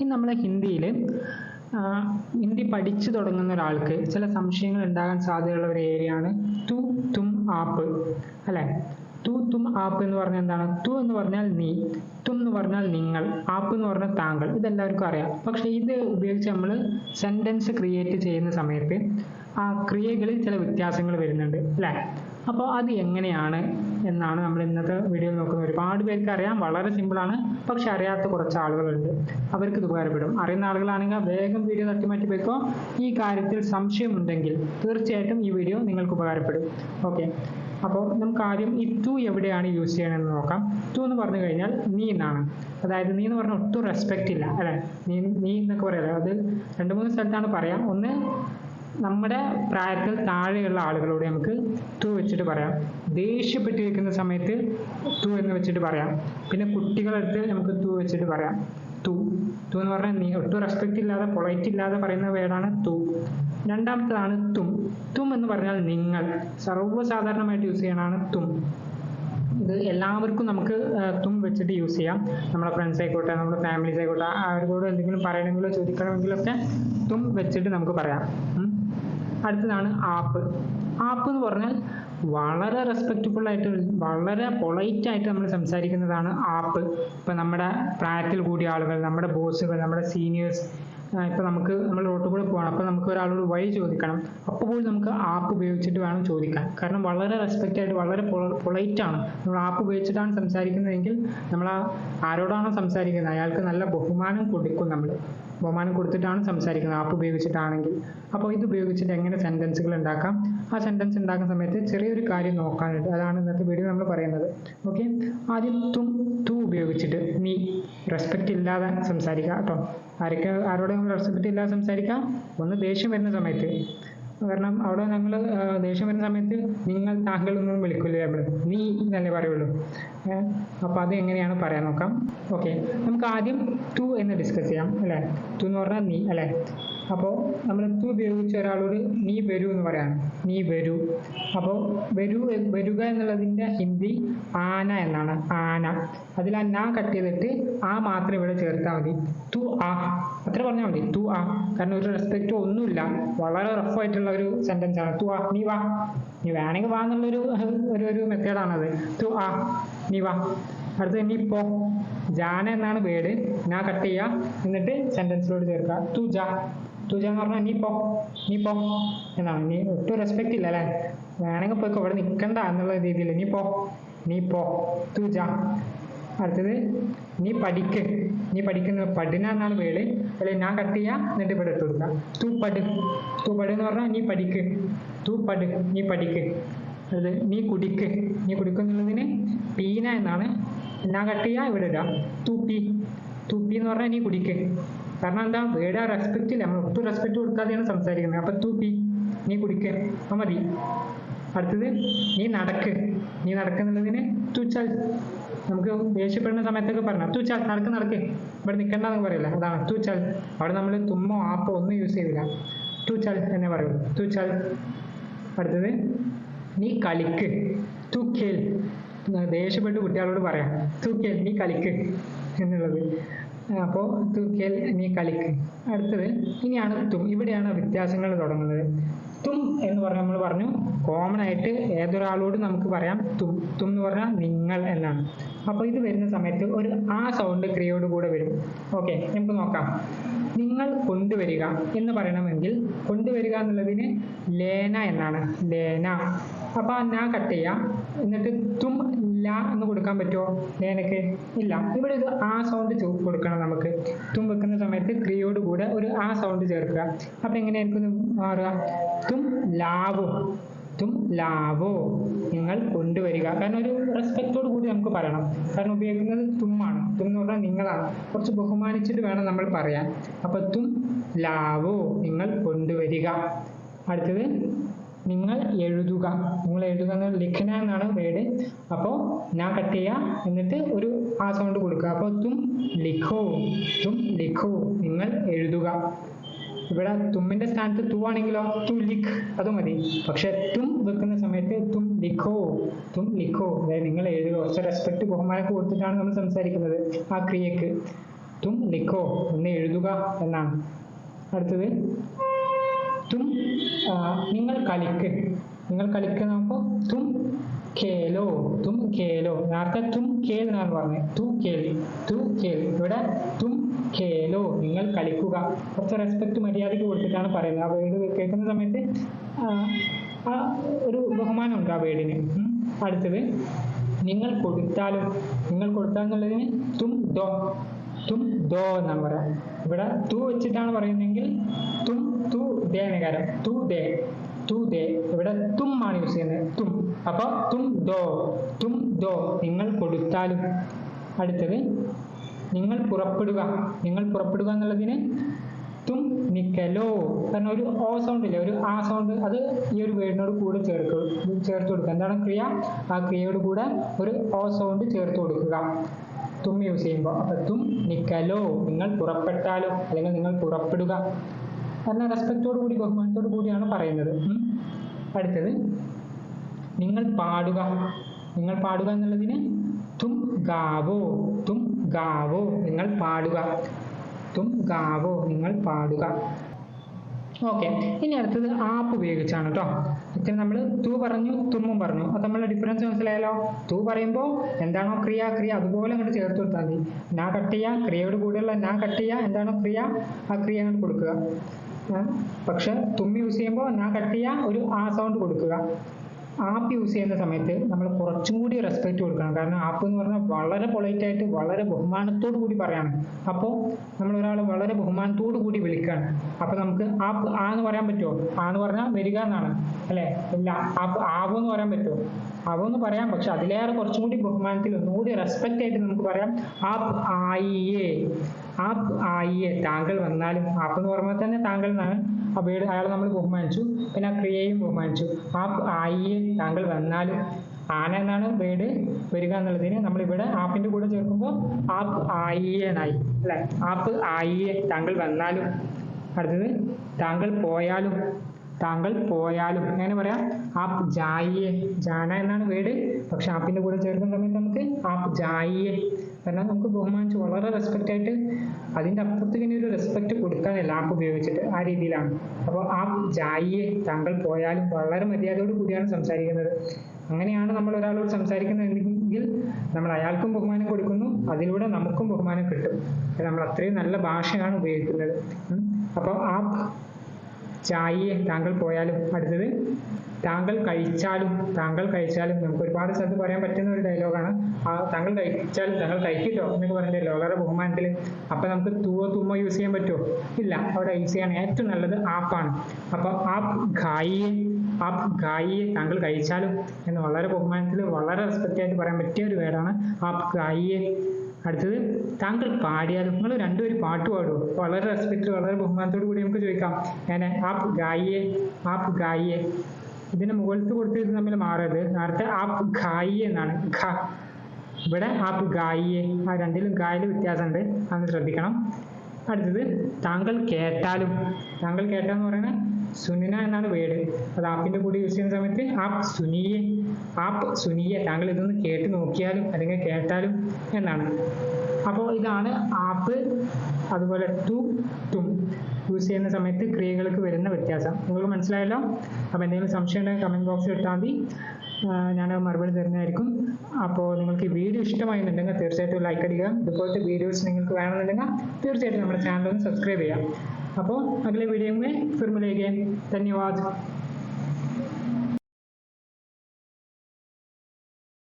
ഇനി നമ്മളെ ഹിന്ദിയിൽ ഹിന്ദി പഠിച്ചു തുടങ്ങുന്ന ഒരാൾക്ക് ചില സംശയങ്ങൾ ഉണ്ടാകാൻ സാധ്യതയുള്ള ഒരു ഏരിയയാണ് തു തും ആപ്പ്. അല്ലേ? തു തും ആപ്പ് എന്ന് പറഞ്ഞാൽ എന്താണ്? തു എന്ന് പറഞ്ഞാൽ നീ തും എന്ന് പറഞ്ഞാൽ നിങ്ങൾ ആപ്പ് എന്ന് പറഞ്ഞാൽ താങ്കൾ. ഇതെല്ലാവർക്കും അറിയാം. പക്ഷേ ഇത് ഉപയോഗിച്ച് നമ്മൾ സെന്റൻസ് ക്രിയേറ്റ് ചെയ്യുന്ന സമയത്ത് ആ ക്രിയകളിൽ ചില വ്യത്യാസങ്ങൾ വരുന്നുണ്ട്. അല്ലേ? അപ്പോൾ അത് എങ്ങനെയാണ് എന്നാണ് നമ്മൾ ഇന്നത്തെ വീഡിയോയിൽ നോക്കുന്നത്. ഒരുപാട് പേർക്ക് അറിയാം വളരെ സിമ്പിളാണ് പക്ഷെ അറിയാത്ത കുറച്ച് ആളുകളുണ്ട്. അവർക്ക് ഇത് ഉപകാരപ്പെടും. അറിയുന്ന ആളുകളാണെങ്കിൽ വേഗം വീഡിയോ തട്ടിമാറ്റി വെക്കോ ഈ കാര്യത്തിൽ സംശയമുണ്ടെങ്കിൽ തീർച്ചയായിട്ടും ഈ വീഡിയോ നിങ്ങൾക്ക് ഉപകാരപ്പെടും. ഓക്കെ അപ്പോൾ നമുക്ക് ആദ്യം ഈ ടു എവിടെയാണ് യൂസ് ചെയ്യണമെന്ന് നോക്കാം. ടു എന്ന് പറഞ്ഞു കഴിഞ്ഞാൽ നീ എന്നാണ്. അതായത് നീ എന്ന് പറഞ്ഞാൽ ഒട്ടും റെസ്പെക്റ്റ് ഇല്ല അല്ലേ? നീ നീ എന്നൊക്കെ പറയാം. അത് രണ്ട് മൂന്ന് സ്ഥലത്താണ് പറയാം. ഒന്ന് നമ്മുടെ പ്രായത്തിൽ താഴെയുള്ള ആളുകളോട് നമുക്ക് ടു വെച്ചിട്ട് പറയാം. ദേഷ്യപ്പെട്ടിരിക്കുന്ന സമയത്ത് ടു എന്ന് വെച്ചിട്ട് പറയാം. പിന്നെ കുട്ടികളടുത്ത് നമുക്ക് ടു വെച്ചിട്ട് പറയാം. ടു ടു എന്ന് പറഞ്ഞാൽ നീ ഒട്ടും റെസ്പെക്റ്റ് ഇല്ലാതെ പൊളൈറ്റ് ഇല്ലാതെ പറയുന്ന വേർഡാണ് ടു രണ്ടാമത്തതാണ് തും. തും എന്ന് പറഞ്ഞാൽ നിങ്ങൾ. സർവസാധാരണമായിട്ട് യൂസ് ചെയ്യണതാണ് തും. ഇത് എല്ലാവർക്കും നമുക്ക് തും വെച്ചിട്ട് യൂസ് ചെയ്യാം. നമ്മുടെ ഫ്രണ്ട്സ് ആയിക്കോട്ടെ നമ്മുടെ ഫാമിലീസ് ആയിക്കോട്ടെ അവരോട് എന്തെങ്കിലും പറയണമെങ്കിലോ ചോദിക്കണമെങ്കിലോ ഒക്കെ തും വെച്ചിട്ട് നമുക്ക് പറയാം. അടുത്തതാണ് ആപ്പ്. ആപ്പ് എന്ന് പറഞ്ഞാൽ വളരെ റെസ്പെക്റ്റ്ഫുൾ ആയിട്ട് വളരെ പൊളൈറ്റ് ആയിട്ട് നമ്മൾ സംസാരിക്കുന്നതാണ് ആപ്പ്. ഇപ്പം നമ്മുടെ പ്രായത്തിൽ കൂടിയ ആളുകൾ നമ്മുടെ ബോസുകൾ നമ്മുടെ സീനിയേഴ്സ് ഇപ്പം നമുക്ക് നമ്മൾ റോട്ടിൽ കൂടെ പോകണം അപ്പം നമുക്ക് ഒരാളോട് വഴി ചോദിക്കണം. അപ്പോൾ പോലും നമുക്ക് ആപ്പ് ഉപയോഗിച്ചിട്ട് വേണം ചോദിക്കാൻ. കാരണം വളരെ റെസ്പെക്റ്റ് ആയിട്ട് വളരെ പൊളൈറ്റ് ആണ്. നമ്മൾ ആപ്പ് ഉപയോഗിച്ചിട്ടാണ് സംസാരിക്കുന്നതെങ്കിൽ നമ്മൾ ആരോടാണോ സംസാരിക്കുന്നത്? അയാൾക്ക് നല്ല ബഹുമാനം കൊടുക്കും നമ്മൾ ബഹുമാനം കൊടുത്തിട്ടാണ് സംസാരിക്കുന്നത് ആപ്പ് ഉപയോഗിച്ചിട്ടാണെങ്കിൽ. അപ്പോൾ ഇത് ഉപയോഗിച്ചിട്ട് എങ്ങനെ സെന്റൻസുകൾ ഉണ്ടാക്കാം? ആ സെന്റൻസ് ഉണ്ടാക്കുന്ന സമയത്ത് ചെറിയൊരു കാര്യം നോക്കാനുണ്ട്. അതാണ് ഇന്നത്തെ വീഡിയോ നമ്മൾ പറയുന്നത്. ഓക്കെ ആദ്യം തും തു ഉപയോഗിച്ചിട്ട് നീ റെസ്പെക്റ്റ് ഇല്ലാതെ സംസാരിക്കുക കേട്ടോ. ആരൊക്കെ ആരോടെ നമ്മൾ റെസ്പെക്റ്റ് ഇല്ലാതെ സംസാരിക്കുക? ഒന്ന് ദേഷ്യം വരുന്ന സമയത്ത്. കാരണം അവിടെ ഞങ്ങൾ ദേഷ്യം വരുന്ന സമയത്ത് നിങ്ങൾ താങ്കൾ ഒന്നും വിളിക്കില്ലേ നമ്മൾ നീ എന്നല്ലേ പറയുള്ളൂ. അപ്പോൾ അത് എങ്ങനെയാണ് പറയാൻ നോക്കാം. ഓക്കെ നമുക്ക് ആദ്യം ടു എന്ന് ഡിസ്കസ് ചെയ്യാം അല്ലേ? ടു എന്ന് പറഞ്ഞാൽ നീ അല്ലേ? അപ്പോൾ നമ്മൾ ടു ഉപയോഗിച്ച് ഒരാളോട് നീ വരൂ എന്ന് പറയാണ്. നീ വരൂ. അപ്പോൾ വരൂ വരിക എന്നുള്ളതിന്റെ ഹിന്ദി ആന എന്നാണ്. ആന അതിൽ ആ നാ കട്ട് ചെയ്തിട്ട് ആ മാത്രം ഇവിടെ ചേർത്താൽ മതി. തു ആ അത്ര പറഞ്ഞാൽ മതി. തു ആ കാരണം ഒരു റെസ്പെക്റ്റോ ഒന്നുമില്ല. വളരെ റഫ് ആയിട്ടുള്ള ഒരു സെന്റൻസ് ആണ്. തു ആ നീ വാ നീ വേണമെങ്കിൽ വാ എന്നുള്ളൊരു ഒരു ഒരു മെത്തേഡാണത് തു ആ നീ വാ അടുത്ത് നീ പോ ജാന എന്നാണ് വേർഡ്. ഞാൻ കട്ട് ചെയ്യുക. എന്നിട്ട് സെന്റൻസിലോട് ചേർക്കുക. തു ജാ തു ജാ എന്ന് പറഞ്ഞാൽ നീ പോ നീ പോ എന്നാണ് നീ ഒട്ടും റെസ്പെക്റ്റ് ഇല്ല അല്ലേ വേണമെങ്കിൽ പോയിക്കോ ഇവിടെ നിൽക്കണ്ട എന്നുള്ള രീതിയിൽ നീ പോ നീ പോ തുജ അടുത്തത് നീ പഠിക്ക് നീ പഠിക്കുന്ന പഠന എന്നാണ് വേൾ അല്ലെ ഞാൻ കട്ട് ചെയ്യാം എന്നിട്ട് ഇവിടെ ഇട്ട് കൊടുക്ക തൂ പടു തൂ പടു എന്ന് പറഞ്ഞാൽ നീ പഠിക്ക് തൂ പടു നീ പഠിക്ക് അത് നീ കുടിക്ക് നീ കുടിക്കുന്നുള്ളതിന് പീന എന്നാണ് ഞാൻ കട്ട് ചെയ്യാം ഇവിടെ ഇടാം തൂപ്പി തൂപ്പി എന്ന് പറഞ്ഞാൽ നീ കുടിക്ക് കാരണം എന്താ? വേർഡ് ആ റെസ്പെക്റ്റ് ഇല്ല. നമ്മൾ ഒട്ടും റെസ്പെക്റ്റ് കൊടുക്കാതെയാണ് സംസാരിക്കുന്നത്. അപ്പം തൂപ്പി നീ കുടിക്ക. അപ്പം മതി. അടുത്തത് നീ നടക്ക്. നീ നടക്കുന്നുള്ളതിന് തൂച്ചാൽ. നമുക്ക് ദേഷ്യപ്പെടുന്ന സമയത്തൊക്കെ പറഞ്ഞ തൂച്ചാൽ നടക്ക് നടക്ക്. ഇവിടെ നിൽക്കണ്ടെന്ന് പറയില്ല. അതാണ് തൂച്ചാൽ. അവിടെ നമ്മൾ തുമ്മോ ആപ്പോ ഒന്നും യൂസ് ചെയ്യില്ല തൂച്ചാൽ എന്നെ പറയൂ തൂച്ചാൽ. അടുത്തത് നീ കളിക്ക്. തൂക്കേൽ ദേഷ്യപ്പെട്ട് കുട്ടികളോട് പറയാം. തൂക്കേൽ നീ കളിക്ക്. എന്നുള്ളത്. അപ്പോൾ തൂക്കിയാൽ നീ കളിക്ക്. അടുത്തത് ഇനിയാണ് തും. ഇവിടെയാണ് വ്യത്യാസങ്ങൾ തുടങ്ങുന്നത്. തും എന്ന് പറഞ്ഞാൽ നമ്മൾ പറഞ്ഞു. കോമൺ ആയിട്ട് ഏതൊരാളോട് നമുക്ക് പറയാം? തും. തും എന്ന് പറഞ്ഞാൽ നിങ്ങൾ എന്നാണ്. അപ്പോൾ ഇത് വരുന്ന സമയത്ത് ഒരു ആ സൗണ്ട് ക്രിയയോട് കൂടെ വരും. ഓക്കെ നമുക്ക് നോക്കാം. നിങ്ങൾ കൊണ്ടുവരിക എന്ന് പറയണമെങ്കിൽ കൊണ്ടുവരിക എന്നുള്ളതിന് ലേന എന്നാണ്. ലേന. അപ്പൊ ആ നാ കട്ട് ചെയ്യാം. എന്നിട്ട് തും ല എന്ന് കൊടുക്കാൻ പറ്റുമോ ലേനക്ക്? ഇല്ല. ഇവിടെ ഒരു ആ സൗണ്ട് കൊടുക്കണം നമുക്ക്. തും വെക്കുന്ന സമയത്ത് ക്രിയോട് കൂടെ ഒരു ആ സൗണ്ട് ചേർക്കുക. അപ്പൊ എങ്ങനെയായിരിക്കും മാറുക? തും ലാവോ. തും ലാവോ നിങ്ങൾ കൊണ്ടുവരിക. കാരണം ഒരു റെസ്പെക്റ്റോട് കൂടി നമുക്ക് പറയണം. കാരണം ഉപയോഗിക്കുന്നത് തുമ്മാണ്. തും എന്ന് പറഞ്ഞാൽ നിങ്ങളാണ്. കുറച്ച് ബഹുമാനിച്ചിട്ട് വേണം നമ്മൾ പറയാൻ. അപ്പൊ തും ലാവോ നിങ്ങൾ കൊണ്ടുവരിക. അടുത്തത് നിങ്ങൾ എഴുതുക. നിങ്ങൾ എഴുതുക എന്ന് ലിഖന എന്നാണ് വേർഡ് അപ്പോൾ ഞാൻ കട്ട് ചെയ്യുക എന്നിട്ട് ഒരു ആ സൗണ്ട് കൊടുക്കുക. അപ്പോൾ തും ലിഖോ തും ലിഖോ നിങ്ങൾ എഴുതുക. ഇവിടെ തുമ്മിന്റെ സ്ഥാനത്ത് തു ആണെങ്കിലോ? തു ലിഖ്. അത് മതി. പക്ഷെ തും വെക്കുന്ന സമയത്ത് തും ലിഖോ. തും ലിഖോ. അതായത് നിങ്ങൾ എഴുതുക. കുറച്ച് റെസ്പെക്ട് ബഹുമാനമൊക്കെ കൊടുത്തിട്ടാണ് നമ്മൾ സംസാരിക്കുന്നത് ആ ക്രിയക്ക്. തും ലിഖോ. എന്ന് എഴുതുക എന്നാണ്. അടുത്തത്. തും നിങ്ങൾ കളിക്ക്. നിങ്ങൾ കളിക്കുന്ന നോക്കുമ്പോൾ തും കേലോ തും കേലോ. നേരത്തെ തും കേൽ എന്നാണ് പറഞ്ഞത്. തു കേൽ തു കേൽ ഇവിടെ തും കേലോ നിങ്ങൾ കളിക്കുക. കുറച്ച് റെസ്പെക്ട് മര്യാദയ്ക്ക് കൊടുത്തിട്ടാണ് പറയുന്നത്. ആ വേർഡ് കേൾക്കുന്ന സമയത്ത് ആ, ഒരു ബഹുമാനമുണ്ട് ആ വേർഡിന്. അടുത്തത് നിങ്ങൾ കൊടുത്താലും നിങ്ങൾ കൊടുത്താൽ എന്നുള്ളതിന് തും ദോ തും ദോ എന്നാണ് പറയാം ഇവിടെ തു വെച്ചിട്ടാണ് പറയുന്നതെങ്കിൽ തും തു ദേ നകാരം തു ദേ. തു ദേ. ഇവിടെ തും ആണ് യൂസ് ചെയ്യുന്നത് തും. അപ്പൊ തും ദോ. തും ദോ. നിങ്ങൾ കൊടുത്താലും അടുത്തത് നിങ്ങൾ പുറപ്പെടുക. നിങ്ങൾ പുറപ്പെടുക എന്നുള്ളതിന് തും നിക്കലോ. കാരണം ഒരു ഓ സൗണ്ട് ഇല്ല? ഒരു ആ സൗണ്ട് അത് ഈ ഒരു വേർഡിനോട് കൂടെ ചേർത്ത് ചേർത്ത് കൊടുക്കുക. എന്താണ് ക്രിയ? ആ ക്രിയയോട് കൂടെ ഒരു ഓ സൗണ്ട് ചേർത്ത് കൊടുക്കുക. തും യൂസ് ചെയ്യുമ്പോൾ അപ്പൊ തും നിക്കലോ. നിങ്ങൾ പുറപ്പെട്ടാലോ അല്ലെങ്കിൽ നിങ്ങൾ പുറപ്പെടുക. എന്ന റെസ്പെക്റ്റോട് കൂടി ബഹുമാനത്തോട് കൂടിയാണ് പറയുന്നത്. അടുത്തത് നിങ്ങൾ പാടുക. നിങ്ങൾ പാടുക എന്നുള്ളതിന് തും ഗാവോ തും ഗാവോ നിങ്ങൾ പാടുക. തും ഗാവോ നിങ്ങൾ പാടുക. ഓക്കെ. ഇനി അടുത്തത് ആപ്പ് ഉപയോഗിച്ചാണ് കേട്ടോ ഇത്ര നമ്മൾ തു പറഞ്ഞു തുമ്മും പറഞ്ഞു. അത് നമ്മളെ ഡിഫറൻസ് മനസ്സിലായാലോ തു പറയുമ്പോൾ എന്താണോ ക്രിയ ക്രിയ അതുപോലെ അങ്ങോട്ട് ചേർത്ത് കൊടുത്താൽ മതി. നാ കട്ട് ചെയ്യുക ക്രിയയോട് കൂടെയുള്ള നാ കട്ട് ചെയ്യുക എന്താണോ ക്രിയ ആ ക്രിയ അങ്ങോട്ട് കൊടുക്കുക. പക്ഷെ തുമ്മി യൂസ് ചെയ്യുമ്പോൾ ഞാൻ കട്ട് ചെയ്യാൻ ഒരു ആ സൗണ്ട് കൊടുക്കുക. ആപ്പ് യൂസ് ചെയ്യുന്ന സമയത്ത് നമ്മൾ കുറച്ചും കൂടി റെസ്പെക്റ്റ് കൊടുക്കണം. കാരണം ആപ്പ് എന്ന് പറഞ്ഞാൽ വളരെ പൊളൈറ്റ് ആയിട്ട് വളരെ ബഹുമാനത്തോടു കൂടി പറയാണ്. അപ്പോൾ നമ്മൾ ഒരാളെ വളരെ ബഹുമാനത്തോടു കൂടി വിളിക്കുകയാണ്. അപ്പോൾ നമുക്ക് ആപ്പ് ആ എന്ന് പറയാൻ പറ്റുമോ? ആ എന്ന് പറഞ്ഞാൽ വരിക എന്നാണ് അല്ലേ ഇല്ല ആപ്പ് ആവോ എന്ന് പറയാൻ പറ്റുമോ? ആവോ എന്ന് പറയാം. പക്ഷെ അതിലേറെ കുറച്ചും കൂടി ബഹുമാനത്തിൽ ഒന്നുകൂടി റെസ്പെക്റ്റ് ആയിട്ട് നമുക്ക് പറയാം. ആപ്പ് ആയിയേ ആപ്പ് ആയിയെ താങ്കൾ വന്നാലും ആപ്പ് എന്ന് പറയുമ്പോൾ തന്നെ താങ്കൾ എന്നാണ് ആ വീട് അയാളെ നമ്മൾ ബഹുമാനിച്ചു. പിന്നെ ആ ക്രിയയും ബഹുമാനിച്ചു. ആപ്പ് ആയിയെ താങ്കൾ വന്നാലും ആന എന്നാണ് വേർഡ് വരിക എന്നുള്ളതിന് നമ്മളിവിടെ ആപ്പിന്റെ കൂടെ ചേർക്കുമ്പോൾ ആപ്പ് ആയിയെ എന്നായി അല്ലെ? ആപ്പ് ആയിയെ താങ്കൾ വന്നാലും അടുത്തത് താങ്കൾ പോയാലും താങ്കൾ പോയാലും എങ്ങനെ പറയാം? ആപ്പ് ജായിയെ ജാന എന്നാണ് വേർഡ് പക്ഷെ ആപ്പിന്റെ കൂടെ ചേർക്കുന്ന സമയത്ത് നമുക്ക് ആപ്പ് ജായിയെ കാരണം നമുക്ക് ബഹുമാനിച്ച് വളരെ റെസ്പെക്ട് ആയിട്ട് അതിന്റെ അപ്പുറത്തേക്ക് ഇനി ഒരു റെസ്പെക്ട് കൊടുക്കാൻ ആപ്പ് ഉപയോഗിച്ചിട്ട് ആ രീതിയിലാണ്. അപ്പോൾ ആ ജായിയെ താങ്കൾ പോയാലും വളരെ മര്യാദയോട് കൂടിയാണ് സംസാരിക്കുന്നത്. അങ്ങനെയാണ് നമ്മൾ ഒരാളോട് സംസാരിക്കുന്നതെങ്കിൽ നമ്മൾ അയാൾക്കും ബഹുമാനം കൊടുക്കുന്നു അതിലൂടെ നമുക്കും ബഹുമാനം കിട്ടും. നമ്മൾ അത്രയും നല്ല ഭാഷയാണ് ഉപയോഗിക്കുന്നത്. അപ്പോൾ ആ ചായയെ താങ്കൾ പോയാലും അടുത്തത് താങ്കൾ കഴിച്ചാലും താങ്കൾ കഴിച്ചാലും നമുക്ക് ഒരുപാട് സ്ഥലത്ത് പറയാൻ പറ്റുന്ന ഒരു ഡയലോഗാണ് ആ താങ്കൾ കഴിച്ചാലും താങ്കൾ കഴിക്കട്ടോ എന്നൊക്കെ പറഞ്ഞിട്ടല്ലോ വളരെ ബഹുമാനത്തിൽ അപ്പൊ നമുക്ക് തൂവോ തുമ്മോ യൂസ് ചെയ്യാൻ പറ്റുമോ ഇല്ല അവിടെ യൂസ് ചെയ്യാൻ ഏറ്റവും നല്ലത് ആപ്പാണ് അപ്പൊ ആപ്പ് ഖായിയെ ആപ്പ് ഖായിയെ താങ്കൾ കഴിച്ചാലും എന്ന് വളരെ ബഹുമാനത്തിൽ വളരെ റെസ്പെക്റ്റ് ആയിട്ട് പറയാൻ പറ്റിയ ഒരു വേർഡാണ് ആപ്പ് ഖായിയെ. അടുത്തത് താങ്കൾ പാടിയാലും നിങ്ങൾ രണ്ടുപേരും പാട്ട് പാടുമോ വളരെ റെസ്പെക്ട് വളരെ ബഹുമാനത്തോടു കൂടി നമുക്ക് ചോദിക്കാം. ഞാൻ ആപ്പ് ഗായിയെ ആപ്പ് ഗായിയെ ഇതിന് മുകളിലത്ത് കൊടുത്തിരുന്ന തമ്മിൽ മാറരുത്. നേരത്തെ ആപ് ഖായി എന്നാണ്. ഖ. ഇവിടെ ആപ് ഗായിയെ ആ രണ്ടിലും ഗായിൽ വ്യത്യാസമുണ്ട്. അന്ന് ശ്രദ്ധിക്കണം. അടുത്തത് താങ്കൾ കേട്ടാലും. താങ്കൾ കേട്ടാന്ന് പറയുന്നത് സുനിന എന്നാണ് വേർഡ് അത് ആപ്പിന്റെ കൂടെ യൂസ് ചെയ്യുന്ന സമയത്ത് ആപ് സുനിയെ ആപ് സുനിയെ താങ്കൾ ഇതൊന്ന് കേട്ട് നോക്കിയാലും അല്ലെങ്കിൽ കേട്ടാലും എന്നാണ്. അപ്പോൾ ഇതാണ് ആപ്പ് അതുപോലെ ടു ടും. യൂസ് ചെയ്യുന്ന സമയത്ത് ക്രിയകൾക്ക് വരുന്ന വ്യത്യാസം. നിങ്ങൾക്ക് മനസ്സിലായല്ലോ? അപ്പോൾ എന്തെങ്കിലും സംശയം ഉണ്ടെങ്കിൽ കമന്റ് ബോക്സിൽ ഇട്ടാൽ മതി. ഞാൻ മറുപടി തരുന്നതായിരിക്കും. അപ്പോൾ നിങ്ങൾക്ക് ഈ വീഡിയോ ഇഷ്ടമായിരുന്നുണ്ടെങ്കിൽ തീർച്ചയായിട്ടും ലൈക്ക് അടിക്കുക. ഇതുപോലത്തെ വീഡിയോസ് നിങ്ങൾക്ക് വേണമെന്നുണ്ടെങ്കിൽ തീർച്ചയായിട്ടും നമ്മുടെ ചാനൽ ഒന്ന് സബ്സ്ക്രൈബ് ചെയ്യാം അപ്പോൾ അതിലെ വീഡിയോ ഫിർമിലേക്ക് ധന്യവാദം.